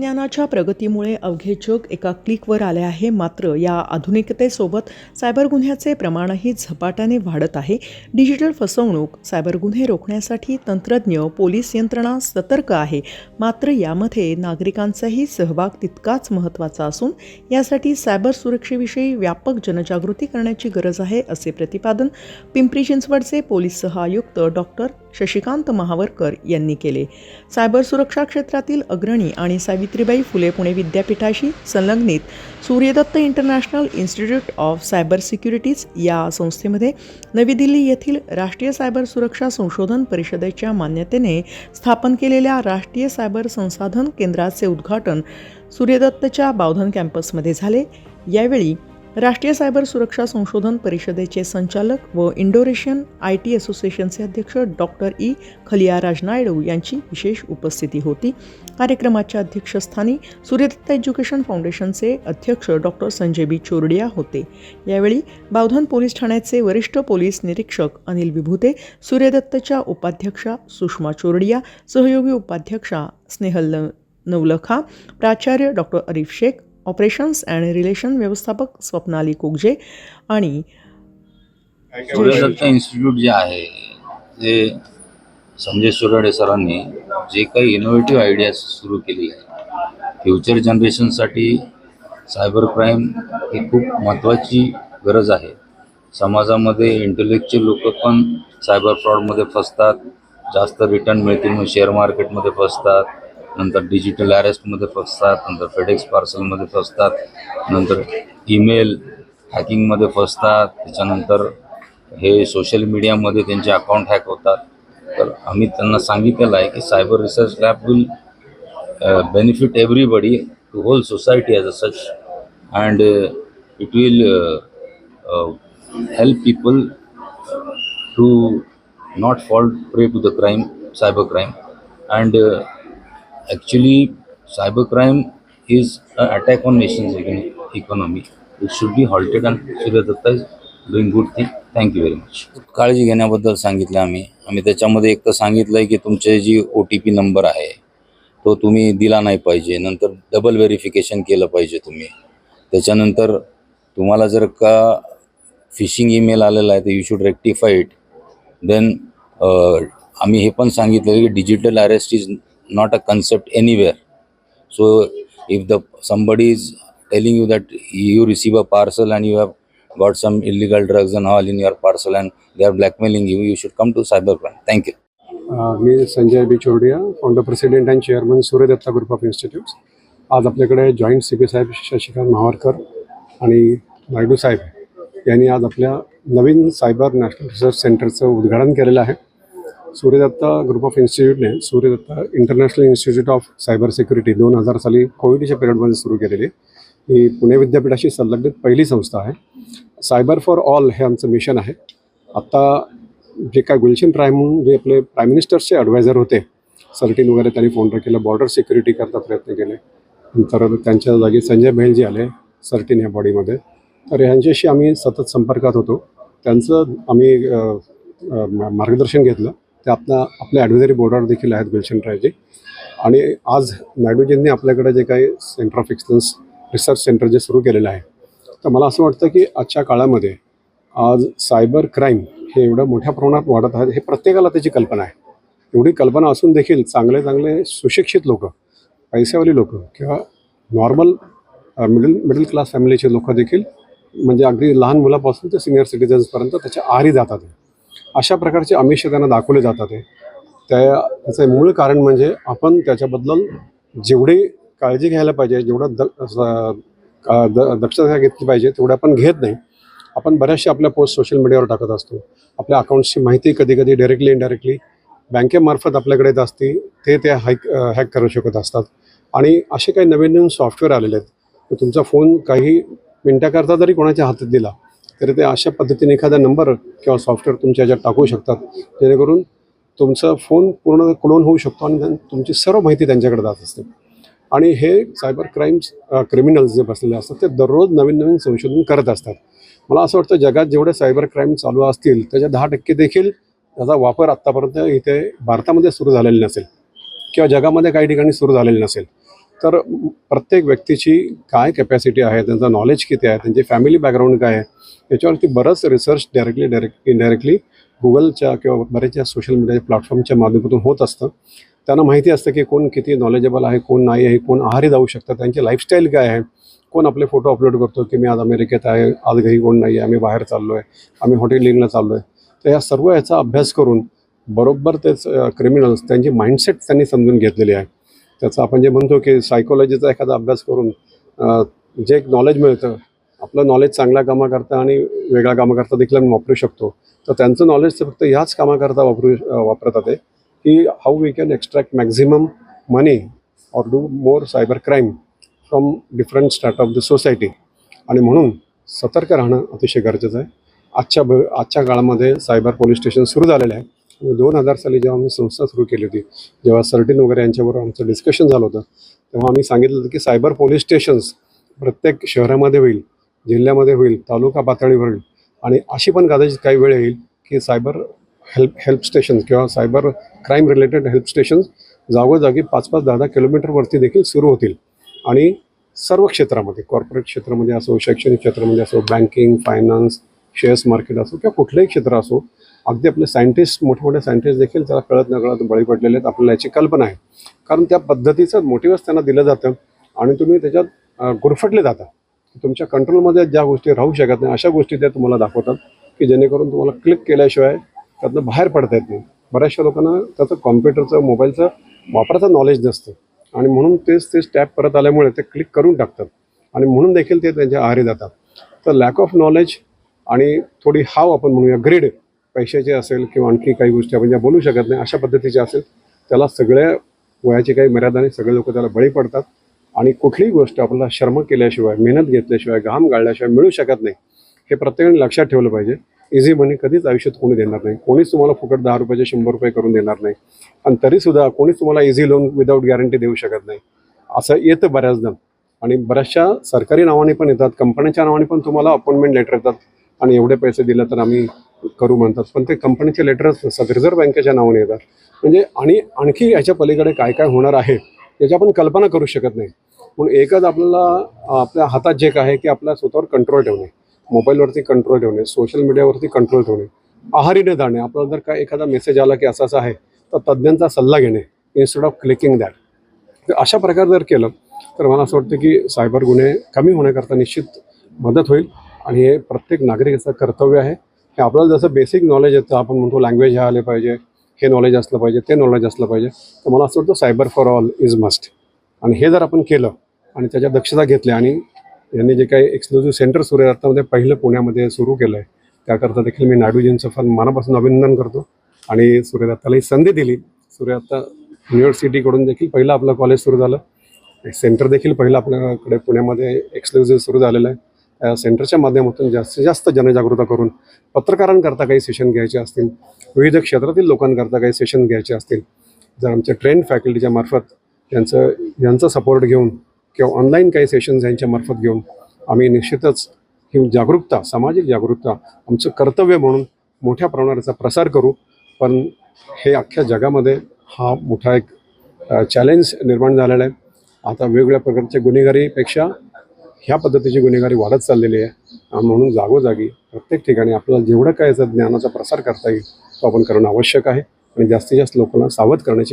तंत्रज्ञानाच्या प्रगतीमुळे अवघे जग एका क्लिकवर आले आहे. मात्र या आधुनिकतेसोबत सायबर गुन्ह्याचे प्रमाणही झपाट्याने वाढत आहे. डिजिटल फसवणूक सायबर गुन्हे रोखण्यासाठी तंत्रज्ञ पोलीस यंत्रणा सतर्क आहे. मात्र यामध्ये नागरिकांचाही सहभाग तितकाच महत्त्वाचा असून यासाठी सायबर सुरक्षेविषयी व्यापक जनजागृती करण्याची गरज आहे असे प्रतिपादन पिंपरी चिंचवडचे पोलीस सहआयुक्त डॉक्टर शशिकांत महावरकर यांनी केले. सायबर सुरक्षा क्षेत्रातील अग्रणी आणि सावित्रीबाई फुले पुणे विद्यापीठाशी संलग्नित Suryadatta international institute of cyber securities या संस्थेमध्ये नवी दिल्ली येथील राष्ट्रीय सायबर सुरक्षा संशोधन परिषदेच्या मान्यतेने स्थापन केलेल्या राष्ट्रीय सायबर संसाधन केंद्राचे उद्घाटन सूर्यदत्तच्या बावधन कॅम्पसमध्ये झाले. यावेळी राष्ट्रीय सायबर सुरक्षा संशोधन परिषदेचे संचालक व इंडोरेशियन आय टी असोसिएशनचे अध्यक्ष डॉक्टर ई खलियाराज नायडू यांची विशेष उपस्थिती होती. कार्यक्रमाच्या अध्यक्षस्थानी सूर्यदत्त एज्युकेशन फाउंडेशनचे अध्यक्ष डॉक्टर संजय बी चोरडिया होते. यावेळी बावधन पोलीस ठाण्याचे वरिष्ठ पोलीस निरीक्षक अनिल विभूते सूर्यदत्तच्या उपाध्यक्षा सुषमा चोरडिया सहयोगी उपाध्यक्षा स्नेहल नवलखा प्राचार्य doctor Arif Shaikh operations and relation व्यवस्थापक स्वप्नाली कोगजे आणि इन्स्टिट्यूट जे आहे ते संजय सुराडे सरांनी जे काही इनोव्हेटिव्ह आयडियाज सुरू केली आहे फ्युचर जनरेशनसाठी सायबर क्राईम ही खूप महत्त्वाची गरज आहे. समाजामध्ये इंटेलेक्च्युअल लोक पण सायबर फ्रॉडमध्ये फसतात जास्त रिटर्न मिळतील म्हणून शेअर मार्केटमध्ये फसतात. नंतर डिजिटल अरेस्टमध्ये फसतात नंतर फेडेक्स पार्सलमध्ये फसतात नंतर ईमेल हॅकिंगमध्ये फसतात त्याच्यानंतर हे सोशल मीडियामध्ये त्यांचे अकाउंट हॅक होतात. तर आम्ही त्यांना सांगितलेलं आहे की cyber research lab will benefit everybody to whole society as a such and it will help people to not fault prey to the crime cyber crime and uh, actually, cybercrime is an attack on nation's econ- economy. It should be halted, and Surya Datta is doing good thing. Thank you very much. काळजी घेण्याबद्दल सांगितलं आम्ही आम्ही त्याच्यामध्ये एक तर सांगितलं आहे की तुमचे जी ओ टी पी नंबर आहे तो तुम्ही दिला नाही पाहिजे नंतर डबल व्हेरिफिकेशन केलं पाहिजे तुम्ही त्याच्यानंतर तुम्हाला जर का फिशिंग ईमेल आलेला आहे तर यू शूड रेक्टिफाईड देन आम्ही हे पण सांगितलं की digital arrest is not a concept anywhere. So if the somebody is telling you that you receive a parcel and you have got some illegal drugs and all in your parcel and they are blackmailing you, you should come to cybercrime. Thank you. अ, मी Sanjay B Chordia founder president and chairman Suryadatta group of institutes आज आपल्याकडे joint C P साहेब शशिकांत महावरकर आणि नायडू साहेब यांनी आज आपल्या नवीन सायबर नॅशनल रिसर्च सेंटरचं उद्घाटन केलेलं आहे Suryadatta group of इन्स्टिट्यूटने Suryadatta international institute of cyber security दोन हजार साली कोविडच्या पिरियडमध्ये सुरू केलेली. ही पुणे विद्यापीठाशी संलग्नित पहिली संस्था आहे. सायबर फॉर ऑल हे आमचं मिशन आहे. आत्ता जे काय गुलशन प्राईम म्हणून जे आपले प्राईम मिनिस्टर्सचे ॲडवायझर होते सर्टीन वगैरे त्यांनी फोन केलं बॉर्डर सिक्युरिटी करता प्रयत्न केले. नंतर त्यांच्या जागी संजय भेलजी आले सर्टीन या बॉडीमध्ये तर ह्यांच्याशी आम्ही सतत संपर्कात होतो. त्यांचं आम्ही मार्गदर्शन घेतलं. ते आपला आपल्या ॲडव्हायझरी बोर्डावर देखील आहेत गुलशन रायजी आणि आज नायडूजींनी आपल्याकडे जे काही center of excellence research center जे सुरू केलेलं आहे तर मला असं वाटतं की आजच्या काळामध्ये आज सायबर क्राईम हे एवढं मोठ्या प्रमाणात वाढत आहे हे प्रत्येकाला त्याची कल्पना आहे. एवढी कल्पना असून देखील चांगले चांगले सुशिक्षित लोक पैसेवाली लोक किंवा नॉर्मल मिडल मिडल क्लास फॅमिलीचे लोक देखील म्हणजे अगदी लहान मुलापासून ते सिनियर सिटीजन्सपर्यंत त्याच्या आहारी जातात. अशा प्रकारचे आमिष त्यांना दाखवले जातात त्या त्याचं मूळ कारण म्हणजे आपण त्याच्याबद्दल जेवढी काळजी घ्यायला पाहिजे जेवढं द का- द- दक्षता घेतली पाहिजे तेवढं आपण घेत नाही. आपण बऱ्याचशा आपल्या पोस्ट सोशल मीडियावर टाकत असतो. आपल्या अकाउंटची माहिती कधी कधी डायरेक्टली इनडायरेक्टली बँकेमार्फत आपल्याकडे येत असते. ते त्या हॅक हॅक करू शकत असतात. आणि असे काही नवीन नवीन सॉफ्टवेअर आलेले आहेत. तुमचा फोन काही मिनटाकरता जरी कोणाच्या हातात दिला. तरी ते अशा पद्धतीने एखादा नंबर किंवा सॉफ्टवेअर तुमच्या ह्याच्यात टाकू शकतात जेणेकरून तुमचा फोन पूर्ण क्लोन होऊ शकतो आणि त्यां- तुमची सर्व माहिती त्यांच्याकडे जात असते. आणि हे सायबर क्राईम्स क्रिमिनल्स जे बसलेले असतात ते दररोज नवीन नवीन संशोधन करत असतात. मला असं वाटतं जगात जेवढे सायबर क्राईम चालू असतील त्याच्या दहा टक्के देखील त्याचा वापर आत्तापर्यंत इथे भारतामध्ये सुरू झालेला नसेल. किंवा जगामध्ये काही ठिकाणी सुरू झालेलं नसेल. तर प्रत्येक व्यक्तीची काय कॅपॅसिटी आहे त्यांचं नॉलेज किती आहे त्यांची फॅमिली बॅकग्राऊंड काय आहे याच्यावरती बरंच रिसर्च डायरेक्टली डायरेक्ट इनडायरेक्टली गुगलच्या किंवा बरेचशा सोशल मीडिया प्लॅटफॉर्मच्या माध्यमातून होत असतं. त्यांना माहिती असतं की कोण किती नॉलेजेबल आहे कोण नाही आहे कोण आहारी जाऊ शकतात त्यांची लाईफस्टाईल काय आहे कोण आपले फोटो अपलोड करतो की मी आज अमेरिकेत आहे आज घरी कोण नाही आहे आम्ही बाहेर चाललो आहे आम्ही हॉटेल लिंकला चाललो आहे तर या सर्व याचा अभ्यास करून बरोबर तेच क्रिमिनल्स त्यांची माइंडसेट त्यांनी समजून घेतलेली आहे. त्याचा आपण जे म्हणतो की सायकोलॉजीचा एखादा अभ्यास करून जे एक नॉलेज मिळतं आपलं नॉलेज चांगल्या कामाकरता आणि वेगळ्या कामाकरता देखील आम्ही वापरू शकतो. तर त्यांचं नॉलेज ते फक्त ह्याच कामाकरता वापरू वापरत वापरतात आहे की how we can extract maximum money or do more cyber crime from different start of the society आणि म्हणून सतर्क राहणं अतिशय गरजेचं आहे. आजच्या भ आजच्या काळामध्ये सायबर पोलीस स्टेशन सुरू झालेलं आहे. दोन हजार साली जेव्हा आम्ही संस्था सुरू केली होती जेव्हा सर्टिन वगैरे यांच्याबरोबर आमचं डिस्कशन झालं होतं तेव्हा आम्ही सांगितलं होतं की सायबर पोलीस स्टेशन्स प्रत्येक शहरामध्ये होईल जिल्ह्यामध्ये होईल तालुका पातळीवर होईल आणि अशी पण कदाचित काही वेळ येईल की सायबर हेल्प हेल्प स्टेशन्स किंवा cyber crime related help stations जागोजागी पाच पाच दहा दहा किलोमीटरवरती देखील सुरू होतील. आणि सर्व क्षेत्रामध्ये कॉर्पोरेट क्षेत्रामध्ये असो शैक्षणिक क्षेत्रामध्ये असो बँकिंग फायनान्स शेअर्स मार्केट असो किंवा कुठलंही क्षेत्र असो अगदी आपले सायंटिस्ट मोठे मोठे सायंटिस्ट देखील त्याला कळत न कळत बळी पडलेले आहेत. आपल्याला याची कल्पना आहे. कारण त्या पद्धतीचं मोटिव्हच त्यांना दिलं जातं आणि तुम्ही त्याच्यात गुरफटले जाता. तुमच्या कंट्रोलमध्ये ज्या गोष्टी राहू शकत नाही अशा गोष्टी त्या तुम्हाला दाखवतात की जेणेकरून तुम्हाला क्लिक केल्याशिवाय त्यातनं बाहेर पडता येत नाही. बऱ्याचशा लोकांना त्याचं कॉम्प्युटरचं मोबाईलचं वापराचं नॉलेज नसतं. आणि म्हणून तेच तेच टॅप परत आल्यामुळे ते क्लिक करून टाकतात. आणि म्हणून देखील ते त्यांच्या आहारी जातात. तर लॅक ऑफ नॉलेज आणि थोडी हाव आपण म्हणूया ग्रीड पैशाचे असेल किंवा आणखी काही गोष्टी आपण ज्या बोलू शकत नाही अशा पद्धतीच्या असेल त्याला सगळ्या वयाची काही मर्यादा नाही सगळे लोक त्याला बळी पडतात. आणि कुठलीही गोष्ट आपल्याला श्रम केल्याशिवाय मेहनत घेतल्याशिवाय घाम गाळल्याशिवाय मिळू शकत नाही हे प्रत्येकाने लक्षात ठेवलं पाहिजे. इझी मनी कधीच आयुष्यात कोणी देणार नाही. कोणीच तुम्हाला फुकट दहा रुपयाचे शंभर रुपये करून देणार नाही. आणि तरीसुद्धा कोणीच तुम्हाला इझी लोन विदाऊट गॅरंटी देऊ शकत नाही. असं येतं बऱ्याचदा. आणि बऱ्याचशा सरकारी नावाने पण येतात कंपन्यांच्या नावाने पण तुम्हाला अपॉइंटमेंट लेटर येतात. आणि एवढे पैसे दिले तर आम्ही करू म्हणतात. पण ते कंपनीचे लेटरच नसतात रिझर्व्ह बँकेच्या नावाने येतात. म्हणजे आणि आणखी याच्या पलीकडे काय काय होणार आहे याची आपण कल्पना करू शकत नाही. म्हणून एकच आपल्याला आपल्या हातात जे काय आहे की आपल्या स्वतःवर कंट्रोल ठेवणे मोबाईलवरती कंट्रोल ठेवणे सोशल मीडियावरती कंट्रोल ठेवणे आहारी न जाणे. आपल्याला जर काय एखादा मेसेज आला की असं असं आहे तर तज्ज्ञांचा सल्ला घेणे इन्स्टेड ऑफ क्लिकिंग दॅट तर अशा प्रकारे जर केलं तर मला असं वाटतं की सायबर गुन्हे कमी होण्याकरता निश्चित मदत होईल. आणि हे प्रत्येक नागरिकाचं कर्तव्य आहे. की आपल्याला जसं बेसिक नॉलेज येतं आपण म्हणतो लँग्वेज ह्या आले पाहिजे हे नॉलेज असलं पाहिजे ते नॉलेज असलं पाहिजे तर मला असं वाटतं cyber for all is must आणि हे जर आपण केलं आणि त्याच्या दक्षता घेतल्या आणि यांनी जे काही एक्सक्लुझिव्ह सेंटर सूर्यदत्तामध्ये पहिलं पुण्यामध्ये सुरू केलं आहे त्याकरता देखील मी नायडूजींचं फार मनापासून अभिनंदन करतो. आणि सूर्यदत्ताला ही संधी दिली. सूर्यदत्ता युनिव्हर्सिटीकडून देखील पहिलं आपलं कॉलेज सुरू झालं. सेंटर देखील पहिलं आपल्याकडे पुण्यामध्ये एक्सक्लुझिव्ह सुरू झालेलं आहे. सेंटरच्या माध्यमातून जास्तीत जास्त जनजागृता करून पत्रकारांकरता काही सेशन घ्यायचे असतील विविध क्षेत्रातील लोकांकरता काही सेशन घ्यायचे असतील जर आमच्या ट्रेंड फॅकल्टीच्या मार्फत यांचं यांचा सपोर्ट घेऊन किंवा ऑनलाईन काही सेशन्स यांच्या मार्फत घेऊन आम्ही निश्चितच ही जागरूकता सामाजिक जागरूकता आमचं कर्तव्य म्हणून मोठ्या प्रमाणाचा प्रसार करू. पण हे अख्ख्या जगामध्ये हा मोठा एक चॅलेंज निर्माण झालेला आहे. आता वेगवेगळ्या प्रकारच्या गुन्हेगारीपेक्षा ह्या पद्धतीची गुन्हेगारी वाढत चाललेली आहे. म्हणून जागोजागी प्रत्येक ठिकाणी आपल्याला जेवढं काय याचा ज्ञानाचा प्रसार करता येईल तो आपण करणं आवश्यक आहे. आणि जास्तीत जास्त लोकांना सावध करण्याची